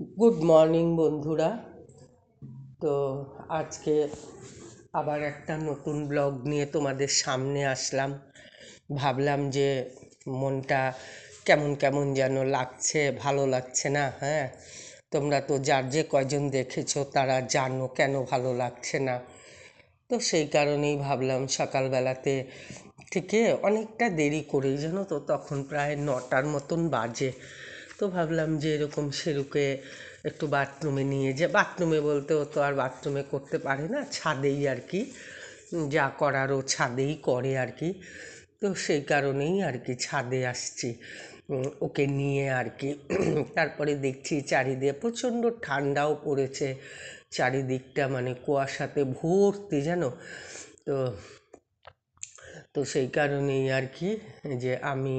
Good morning বন্ধুরা। তো আজকে আবার একটা নতুন ব্লগ নিয়ে তোমাদের সামনে আসলাম। ভাবলাম যে মনটা কেমন কেমন যেন লাগছে, ভালো লাগছে না হ্যাঁ? তোমরা তো যার যে কয়জন দেখেছ, তারা জানো কেন ভালো লাগছে না। তো সেই কারণেই ভাবলাম সকালবেলাতে থেকে অনেকটা দেরি করেই, জানো তো, তখন প্রায় নটার মতন বাজে। তো ভাবলাম যে এরকম শেরুকে একটু বাথরুমে নিয়ে যে বাথরুমে বলতে ও তো আর বাথরুমে করতে পারে না, ছাদেই আর কি। যা করার ও ছাদেই করে আর কি। তো সেই কারণেই আর কি ছাদে আসছি। ওকে নিয়ে আর কি। তারপরে দেখছি চারিদিকে প্রচণ্ড ঠান্ডাও পড়েছে। চারিদিকটা মানে কুয়াশাতে ভর্তি, জানো? তো তো সেই কারণেই আর কি যে আমি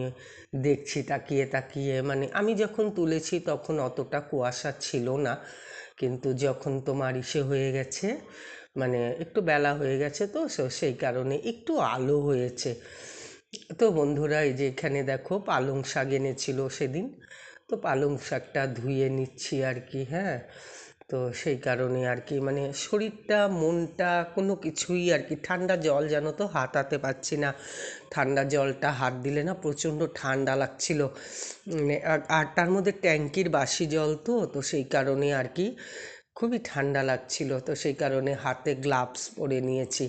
দেখছি, তাকিয়ে তাকিয়ে মানে আমি যখন তুলেছি তখন অতটা কুয়াশা ছিল না, কিন্তু যখন তোমার ইসে হয়ে গেছে মানে একটু বেলা হয়ে গেছে তো সেই কারণে একটু আলো হয়েছে। তো বন্ধুরা, এই যে এখানে দেখো পালং শাক এনেছিল সেদিন, তো পালং শাকটা ধুয়ে নিচ্ছি আর কি হ্যাঁ। তো সেই কারণে আর কি মানে শরীরটা, মনটা কোনো কিছুই আর কি, ঠান্ডা জল জানো তো হাতাতে পারছি না। ঠান্ডা জলটা হাত দিলে না প্রচণ্ড ঠান্ডা লাগছিল। মানে আর তার মধ্যে ট্যাঙ্কির বাসি জল তো তো সেই কারণে আর কি খুবই ঠান্ডা লাগছিল। তো সেই কারণে হাতে গ্লাভস পরে নিয়েছি।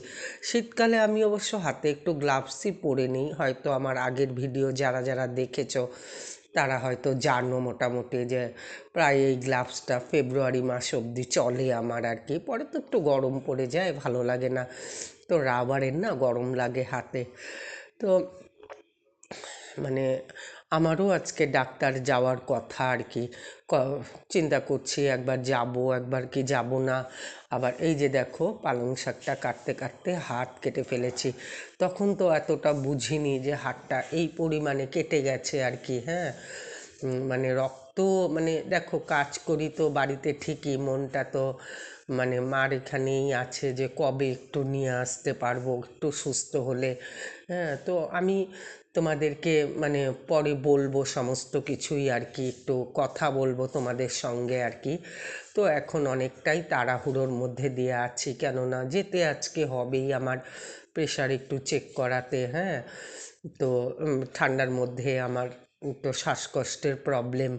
শীতকালে আমি অবশ্য হাতে একটু গ্লাভসই পরে নিই, হয়তো আমার আগের ভিডিও যারা যারা দেখেছ। তারা হয়তো জানো মোটামুটি যে প্রায় এই গ্লাভসটা ফেব্রুয়ারি মাস অবধি চলে আমার আর কি। পরে তো একটু গরম পড়ে যায়, ভালো লাগে না। তো রাবারের না গরম লাগে হাতে। তো মানে আমারও আজকে ডাক্তার যাওয়ার কথা আর কি। চিন্তা করছি একবার যাব, একবার কি যাব না। আবার এই যে দেখো পালং শাকটা কাটতে কাটতে হাত কেটে ফেলেছি। তখন তো এতটা বুঝিনি যে হাতটা এই পরিমাণে কেটে গেছে আর কি হ্যাঁ? মানে রক্ত মানে দেখো কাজ করি তো বাড়িতে ঠিকই, মনটা তো মানে মার এখানেই আছে যে কবে একটু নিয়ে আসতে পারব, একটু সুস্থ হলে। হ্যাঁ তো আমি তোমাদেরকে মানে পরে বলব সমস্ত কিছুই আর কি, একটু কথা বলব তোমাদের সঙ্গে আর কি। তো এখন অনেকটাই তাড়াহুড়োর মধ্যে দিয়ে আছি, কেননা যেতে আজকে হবেই আমার প্রেশার একটু চেক করাতে হ্যাঁ। তো ঠান্ডার মধ্যে আমার তো শ্বাসকষ্টের প্রবলেম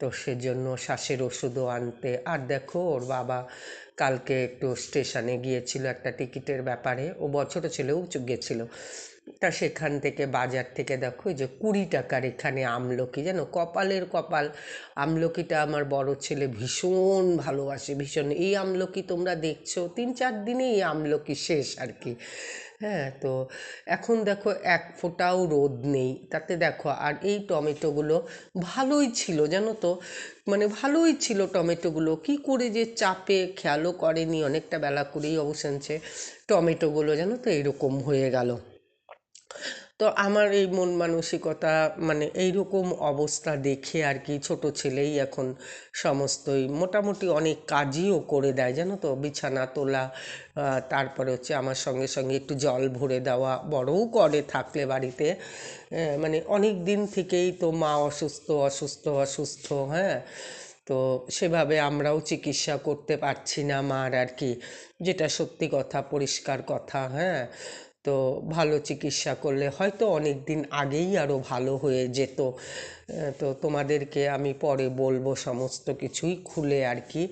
তো সেজন্য শ্বাসের ওষুধও আনতে। আর দেখো, ওর বাবা কালকে একটু স্টেশনে গিয়েছিল একটা টিকিটের ব্যাপারে, ও বছরও ছেলেও গেছিল। তা সেখান থেকে বাজার থেকে দেখো যে কুড়ি টাকার এখানে আমলকি, জানো? কপালের কপাল। আমলকিটা আমার বড় ছেলে ভীষণ ভালোবাসে, ভীষণ। এই আমলকি তোমরা দেখছ, তিন চার দিনে এই আমলকি শেষ আর কি। হ্যাঁ তো এখন দেখো এক ফোঁটাও রোদ নেই, তাতে দেখো, আর এই টমেটোগুলো ভালোই ছিল, জানো তো? মানে ভালোই ছিল টমেটোগুলো। কি করে যে চাপে খেয়ালও করেনি, অনেকটা বেলা করেই অবসানছে টমেটোগুলো, জানো তো, এরকম হয়ে গেল। তো আমার এই মন মানসিকতা মানে এই রকম অবস্থা দেখে আর কি ছোট ছেলেই এখন সমস্তই মোটামুটি অনেক কাজইও করে দেয়, জানো তো? বিছানা তোলা তারপরে হচ্ছে আমার সঙ্গে সঙ্গে একটু জল ভরে দেওয়া, বড়ও করে থাকলে বাড়িতে। মানে অনেক দিন থেকেই তো মা অসুস্থ অসুস্থ অসুস্থ হ্যাঁ? তো সেভাবে আমরাও চিকিৎসা করতে পারছি না মার আর কি, যেটা সত্যি কথা, পরিষ্কার কথা হ্যাঁ? তো ভালো চিকিৎসা করলে হয়তো অনেক দিন আগেই আরও ভালো হয়ে যেত। তো তোমাদেরকে আমি পরে বলব সমস্ত কিছুই খুলে আর কি।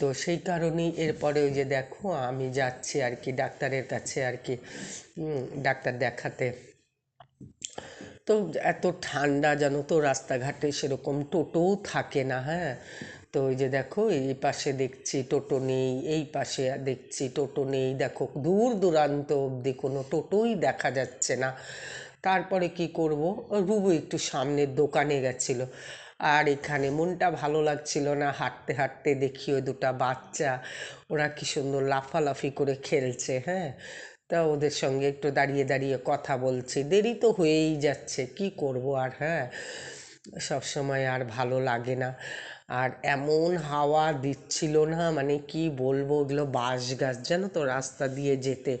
তো সেই কারণেই এরপরে ওই যে দেখো, আমি যাচ্ছি আর কি ডাক্তারের কাছে আর কি ডাক্তার দেখাতে। তো এত ঠান্ডা জানো তো, রাস্তাঘাটে সেরকম টোটোও থাকে না হ্যাঁ। তো ওই যে দেখো, এই পাশে দেখছি টোটো নেই, এই পাশে দেখছি টোটো নেই। দেখো, দূর দূরান্ত অবধি কোনো টোটোই দেখা যাচ্ছে না। তারপরে কি করব? রুবু একটু সামনের দোকানে গেছিল। আর এখানে মনটা ভালো লাগছিল না, হাঁটতে হাঁটতে দেখি ওই দুটা বাচ্চা, ওরা কি সুন্দর লাফালাফি করে খেলছে হ্যাঁ? তা ওদের সঙ্গে একটু দাঁড়িয়ে দাঁড়িয়ে কথা বলছি। দেরি তো হয়েই যাচ্ছে, কি করব আর হ্যাঁ? সবসময় আর ভালো লাগে না। আর এমন হাওয়া দিচ্ছিল না মানে কি বলব ওগুলো বাঁশ গাছ, জানো তো রাস্তা দিয়ে যেতে।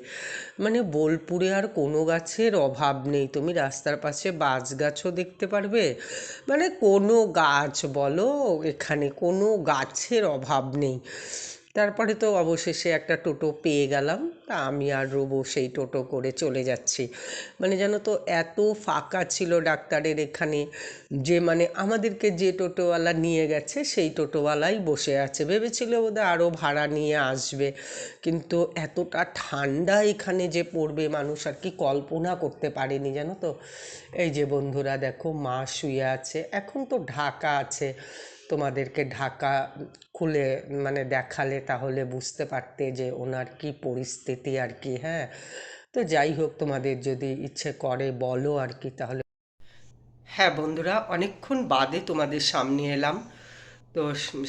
মানে বোলপুরে আর কোনো গাছের অভাব নেই। তুমি রাস্তার পাশে বাঁশ গাছও দেখতে পারবে। মানে কোনো গাছ বলো, এখানে কোনো গাছের অভাব নেই। তারপরে তো অবশেষে একটা টোটো পেয়ে গেলাম। তা আমি আর রোবো সেই টোটো করে চলে যাচ্ছি। মানে জানো তো, এত ফাঁকা ছিল ডাক্তারের এখানে যে মানে আমাদেরকে যে টোটোওয়ালা নিয়ে গেছে, সেই টোটোওয়ালাই বসে আছে। ভেবেছিল বোধহয় আরও ভাড়া নিয়ে আসবে। কিন্তু এতটা ঠান্ডা এখানে যে পড়বে মানুষ, আর কি কল্পনা করতে পারেনি জানো তো। এই যে বন্ধুরা, দেখো মা শুয়ে আছে। এখন তো ঢাকা আছে। তোমাদেরকে ঢাকা খুলে মানে দেখালে তাহলে বুঝতে পারতে যে ওনার কি পরিস্থিতি আর কি হ্যাঁ? তো যাই হোক, তোমাদের যদি ইচ্ছে করে বলো আর কি তাহলে। হ্যাঁ বন্ধুরা, অনেকক্ষণ বাদে তোমাদের সামনে এলাম। তো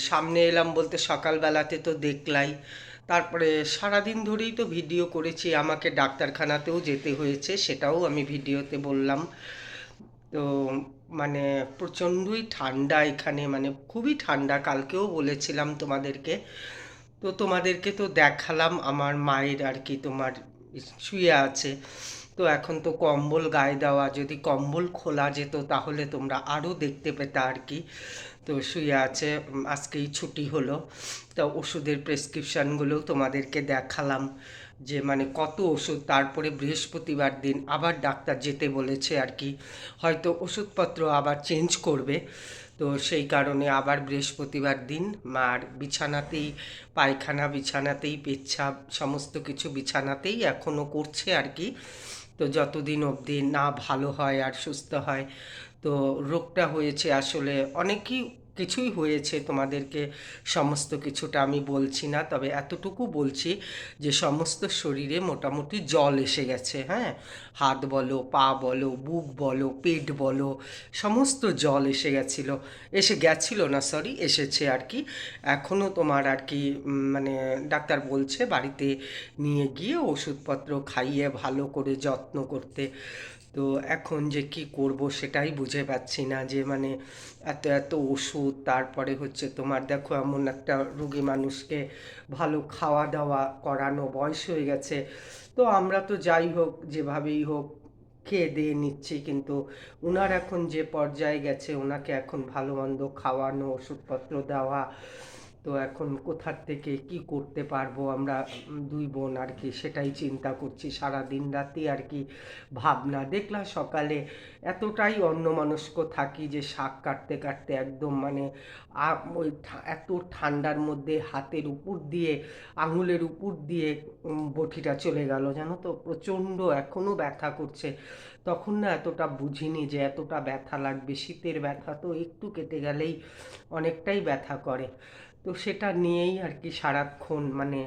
সামনে এলাম বলতে সকালবেলাতে তো দেখলাই। তারপরে সারাদিন ধরেই তো ভিডিও করেছি, আমাকে ডাক্তারখানাতেও যেতে হয়েছে, সেটাও আমি ভিডিওতে বললাম। তো মানে প্রচণ্ডই ঠান্ডা এখানে মানে খুবই ঠান্ডা। কালকেও বলেছিলাম তোমাদেরকে। তো তোমাদেরকে তো দেখালাম আমার মায়ের আর কি, তোমার শুয়ে আছে। তো এখন তো কম্বল গায়ে দেওয়া, যদি কম্বল খোলা যেত তাহলে তোমরা আরও দেখতে পেতে আর কি। তো শুয়ে আছে আজকেই ছুটি হলো। তো ওষুধের প্রেসক্রিপশানগুলোও তোমাদেরকে দেখালাম। যে মানে কত ওষুধ, তারপরে বৃহস্পতিবার দিন আবার ডাক্তার যেতে বলেছে আর কি। হয়তো ওষুধপত্র আবার চেঞ্জ করবে। তো সেই কারণে আবার বৃহস্পতিবার দিন মার বিছানাতেই, পায়খানা বিছানাতেই পেচ্ছাপ সমস্ত কিছু বিছানাতেই এখনও করছে আর কি। তো যতদিন অবধি না ভালো হয় আর সুস্থ হয়, তো রোগটা হয়েছে আসলে অনেকই কিছুই হয়েছে তোমাদেরকে সমস্ত কিছুটা আমি বলছি না, তবে এতটুকু বলছি যে সমস্ত শরীরে মোটামুটি জল এসে গেছে হ্যাঁ? হাত বলো, পা বলো, বুক বলো, পেট বলো, সমস্ত জল এসে গেছিল। এসে গেছিল না সরি এসেছে আর কি। এখনও তোমার আর কি মানে ডাক্তার বলছে বাড়িতে নিয়ে গিয়ে ওষুধপত্র খাইয়ে ভালো করে যত্ন করতে তো এখন যে কি করব সেটাই বুঝে পাচ্ছি না যে মানে এত এত ওষুধ, তারপরে হচ্ছে তোমার দেখো এমন একটা রুগী মানুষকে ভালো খাওয়া দাওয়া করানো বয়স হয়ে গেছে। তো আমরা তো যাই হোক, যেভাবেই হোক, খেয়ে দিয়ে নিচ্ছি। কিন্তু ওনার এখন যে পর্যায়ে গেছে ওনাকে এখন ভালো মন্দ খাওয়ানো, ওষুধপত্র দেওয়া তো এখন কোথার থেকে কি করতে পারব আমরা দুই বোন আর কি, সেটাই চিন্তা করছি। সারা দিন রাতি আর কি ভাবনা। দেখলা সকালে এতটাই অন্যমনস্ক থাকি যে শাক কাটতে কাটতে একদম মানে ওই এত ঠান্ডার মধ্যে হাতের উপর দিয়ে, আঙুলের উপর দিয়ে বটিটা চলে গেল। জানো তো, প্রচণ্ড এখনও ব্যথা করছে। তখন না এতটা বুঝিনি যে এতটা ব্যথা লাগবে। শীতের ব্যথা তো একটু কেটে গেলেই অনেকটাই ব্যথা করে। তো সেটা নিয়েই আর কি সারাক্ষণ মানে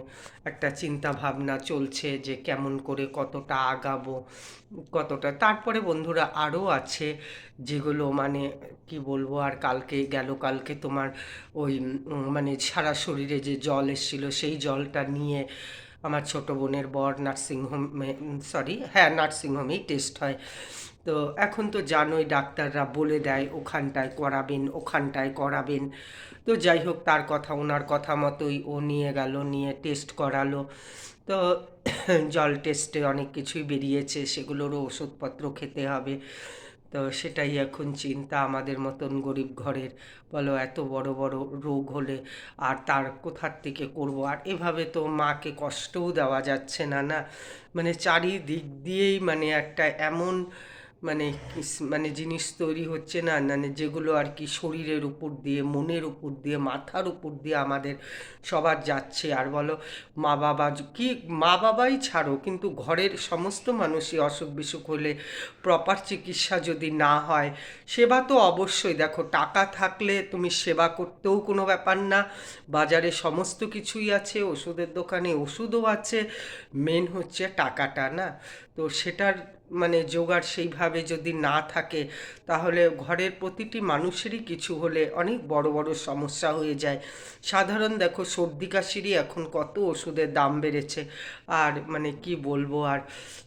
একটা চিন্তা ভাবনা চলছে যে কেমন করে কতটা আগাবো, কতটা। তারপরে বন্ধুরা আরও আছে যেগুলো মানে কি বলব, আর কালকে গেল, কালকে তোমার ওই মানে সারা শরীরে যে জল এসেছিল সেই জলটা নিয়ে আমার ছোট বোনের বর নার্সিংহোমে সরি হ্যাঁ নার্সিংহোমেই টেস্ট হয়। তো এখন তো জানোই ডাক্তাররা বলে দেয়, ওখানটায় করাবেন ওখানটায় করাবেন। তো যাই হোক, তার কথা, ওনার কথা মতোই ও নিয়ে গেল, নিয়ে টেস্ট করালো। তো জল টেস্টে অনেক কিছুই বেরিয়েছে, সেগুলোরও ওষুধপত্র খেতে হবে। তো সেটাই এখন চিন্তা আমাদের মতন গরিব ঘরের। বলো এত বড় বড় রোগ হলে আর তার কোথার থেকে করব? আর এভাবে তো মাকে কষ্টও দেওয়া যাচ্ছে না না? মানে চারিদিক দিয়েই মানে একটা এমন মানে মানে জিনিস তৈরি হচ্ছে না মানে যেগুলো আর কি শরীরের উপর দিয়ে, মনের উপর দিয়ে, মাথার উপর দিয়ে আমাদের সবার যাচ্ছে। আর বলো, মা বাবা কি, মা বাবাই ছাড়ো, কিন্তু ঘরের সমস্ত মানুষই অসুখ বিসুখ হলে প্রপার চিকিৎসা যদি না হয়, সেবা তো অবশ্যই। দেখো, টাকা থাকলে তুমি সেবা করতেও কোনো ব্যাপার না। বাজারে সমস্ত কিছুই আছে, ওষুধের দোকানে ওষুধও আছে। মেন হচ্ছে টাকাটা, না? তো সেটার মানে জোগাড় সেইভাবে যদি না থাকে, তাহলে ঘরের প্রতিটি মানুষেরই কিছু হলে অনেক বড় বড় সমস্যা হয়ে যায়। সাধারণ দেখো সর্দি কাশিরই এখন কত ওষুধের দাম বেড়েছে। আর মানে কি বলব আর,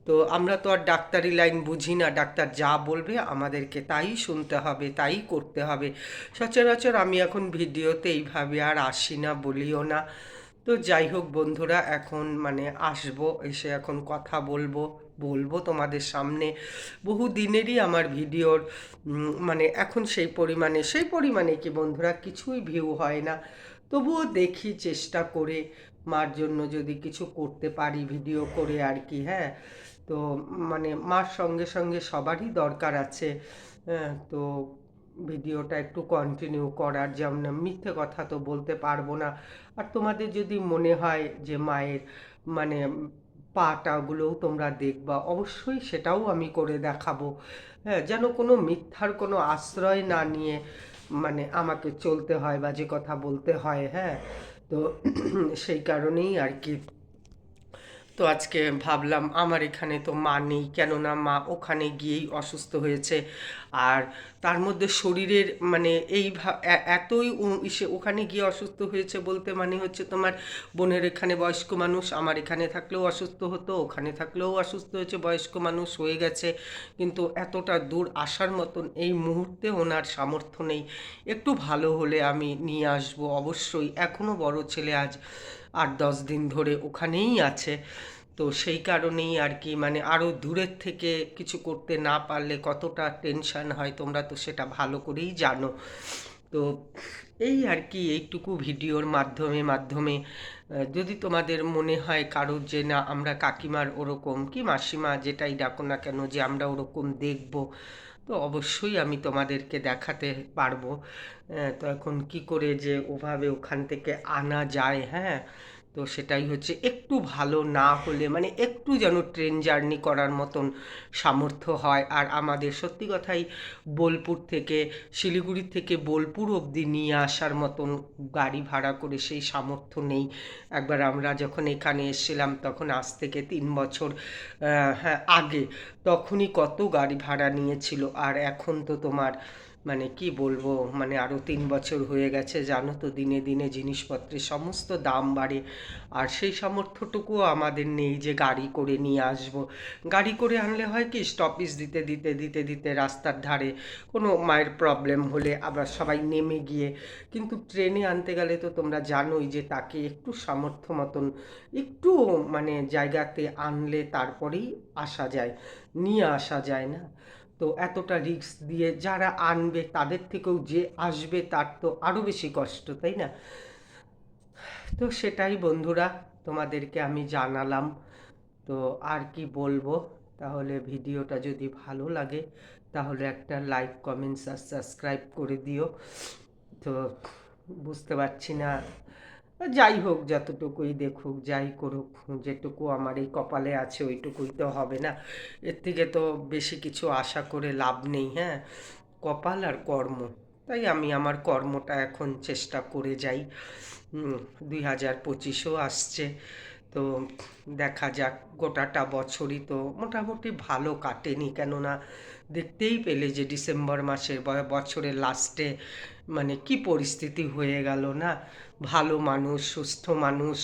তো আমরা তো আর ডাক্তারি লাইন বুঝি না, ডাক্তার যা বলবে আমাদেরকে তাই শুনতে হবে, তাই করতে হবে। সচরাচর আমি এখন ভিডিওতে এইভাবে আর আসি না, বলিও না। তো যাই হোক বন্ধুরা, এখন মানে আসব, এসে এখন কথা বলব। বলব তোমাদের সামনে। বহু দিনেরই আমার ভিডিওর মানে এখন সেই পরিমাণে সেই পরিমাণে কি বন্ধুরা কিছুই ভিউ হয় না। তবুও দেখি চেষ্টা করে মার জন্য যদি কিছু করতে পারি ভিডিও করে আর কি হ্যাঁ। তো মানে মার সঙ্গে সঙ্গে সবারই দরকার আছে হ্যাঁ। তো ভিডিওটা একটু কন্টিনিউ করার যেমন, মিথ্যে কথা তো বলতে পারব না। আর তোমাদের যদি মনে হয় যে মায়ের মানে পাটাগুলোও তোমরা দেখবা। অবশ্যই সেটাও আমি করে দেখাবো। হ্যাঁ যেন কোনো মিথ্যার কোনো আশ্রয় না নিয়ে মানে আমাকে চলতে হয় বা যে কথা বলতে হয় হ্যাঁ। তো সেই কারণেই আর কি তো আজকে ভাবলাম, আমার এখানে তো মা নেই। কেননা মা ওখানে গিয়েই অসুস্থ হয়েছে। আর তার মধ্যে শরীরের মানে এই এতই ওখানে গিয়ে অসুস্থ হয়েছে বলতে মানে হচ্ছে তোমার বোনের এখানে বয়স্ক মানুষ, আমার এখানে থাকলেও অসুস্থ হতো, ওখানে থাকলেও অসুস্থ হয়েছে, বয়স্ক মানুষ হয়ে গেছে। কিন্তু এতটা দূর আসার মতন এই মুহূর্তে ওনার সামর্থ্য নেই। একটু ভালো হলে আমি নিয়ে আসব অবশ্যই। এখনও বড় ছেলে আজ। আট দশ দিন ধরে ওখানেই আছে। তো সেই কারণেই আর কি মানে আরও দূরের থেকে কিছু করতে না পারলে কতটা টেনশন হয় তোমরা তো সেটা ভালো করেই জানো। তো এই আর কি এইটুকু ভিডিওর মাধ্যমে মাধ্যমে যদি তোমাদের মনে হয় কারোর যে না আমরা কাকিমার ওরকম কি মাসিমা যেটাই ডাকো না কেন যে আমরা ওরকম দেখব তো অবশ্যই আমি তোমাদেরকে দেখাতে পারব। তো এখন কি করে যে ওভাবে ওখান থেকে আনা যায় হ্যাঁ? তো সেটাই হচ্ছে একটু ভালো না হলে মানে একটু যেন ট্রেন জার্নি করার মতন সামর্থ্য হয়। আর আমাদের সত্যি কথাই বোলপুর থেকে, শিলিগুড়ি থেকে বোলপুর অবধি নিয়ে আসার মতন গাড়ি ভাড়া করে সেই সামর্থ্য নেই। একবার আমরা যখন এখানে এসেছিলাম তখন আজ থেকে তিন বছর হ্যাঁ আগে তখনই কত গাড়ি ভাড়া নিয়েছিল। আর এখন তো তোমার মানে কি বলব মানে আরও তিন বছর হয়ে গেছে, জানো তো দিনে দিনে জিনিসপত্রের সমস্ত দাম বাড়ে। আর সেই সামর্থ্যটুকুও আমাদের নেই যে গাড়ি করে নিয়ে আসব। গাড়ি করে আনলে হয় কি স্টপিস দিতে দিতে দিতে দিতে রাস্তার ধারে কোনো মায়ের প্রবলেম হলে আবার সবাই নেমে গিয়ে। কিন্তু ট্রেনে আনতে গেলে তো তোমরা জানোই যে তাকে একটু সামর্থ্য মতন একটু মানে জায়গাতে আনলে তারপরেই আসা যায়, নিয়ে আসা যায় না। তো এতটা রিস্ক দিয়ে যারা আনবে, তাদের থেকেও যে আসবে তার তো আরও বেশি কষ্ট, তাই না? তো সেটাই বন্ধুরা, তোমাদেরকে আমি জানালাম। তো আর কি বলব? তাহলে ভিডিওটা যদি ভালো লাগে, তাহলে একটা লাইক কমেন্টস আর সাবস্ক্রাইব করে দিও। তো বুঝতে পারছি না যাই হোক, যতটুকুই দেখুক, যাই করুক, যেটুকু আমার এই কপালে আছে, ওইটুকুই তো হবে না। এর থেকে তো বেশি কিছু আশা করে লাভ নেই হ্যাঁ? কপাল আর কর্ম, তাই আমি আমার কর্মটা এখন চেষ্টা করে যাই। দুই হাজার পঁচিশও আসছে, তো দেখা যাক, গোটাটা বছরই তো মোটামুটি ভালো কাটেনি। কেননা দেখতেই পেলে যে ডিসেম্বর মাসের বছরের লাস্টে মানে কি পরিস্থিতি হয়ে গেল না? ভালো মানুষ, সুস্থ মানুষ,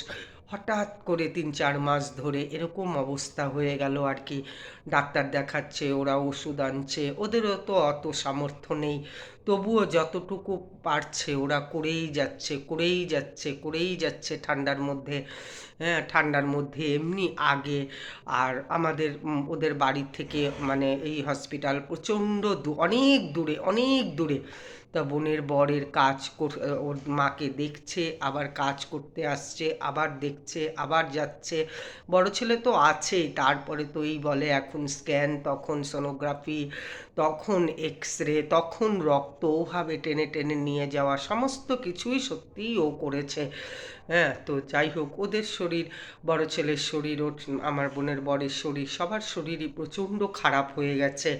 হঠাৎ করে তিন চার মাস ধরে এরকম অবস্থা হয়ে গেল আর কি। ডাক্তার দেখাচ্ছে, ওরা ওষুধ আনছে, ওদেরও তো অত সামর্থ্য নেই। তবুও যতটুকু পারছে ওরা করেই যাচ্ছে করেই যাচ্ছে করেই যাচ্ছে ঠান্ডার মধ্যে। হ্যাঁ ঠান্ডার মধ্যে এমনি আগে। আর আমাদের, ওদের বাড়ি থেকে মানে এই হসপিটাল প্রচণ্ড অনেক দূরে অনেক দূরে। তা বোনের বরের কাজ কর- ওর মাকে দেখছে, আবার কাজ করতে আসছে, আবার দেখছে, আবার যাচ্ছে। বড় ছেলে তো আছেই তারপরে তো এই বলে এখন স্ক্যান তখন সোনোগ্রাফি তখন এক্স রে তখন রক্ত ওভাবে টেনে টেনে নিয়ে যাওয়া, সমস্ত কিছুই সত্যিই ও করেছে। হ্যাঁ তো যাই হোক, ওদের শরীর, বড় ছেলের শরীর, ওর, আমার বোনের বরের শরীর, সবার শরীরই প্রচণ্ড খারাপ হয়ে গেছে।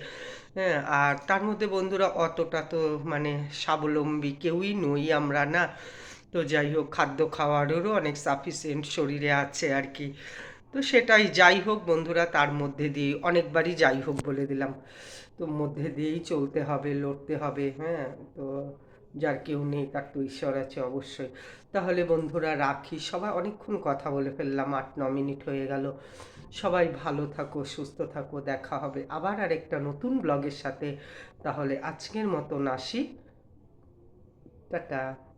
হ্যাঁ আর তার মধ্যে বন্ধুরা অতটা তো মানে স্বাবলম্বী কেউই নই আমরা না। তো যাই হোক, খাদ্য খাওয়ারেরও অনেক সাফিসিয়েন্ট শরীরে আছে আর কি। তো সেটাই যাই হোক বন্ধুরা, তার মধ্যে দিয়ে অনেকবারই যাই হোক বলে দিলাম। তো মধ্যে দিয়েই চলতে হবে, লড়তে হবে হ্যাঁ। তো যার কেউ নেই, তার তো ঈশ্বর আছে অবশ্যই। তাহলে বন্ধুরা রাখি, সবাই অনেকক্ষণ কথা বলে ফেললাম, আট, ন মিনিট হয়ে গেল। সবাই ভালো থাকো, সুস্থ থাকো, দেখা হবে আবার আরেকটা নতুন ব্লগের সাথে। তাহলে আজকের মতন আসি। টাটা।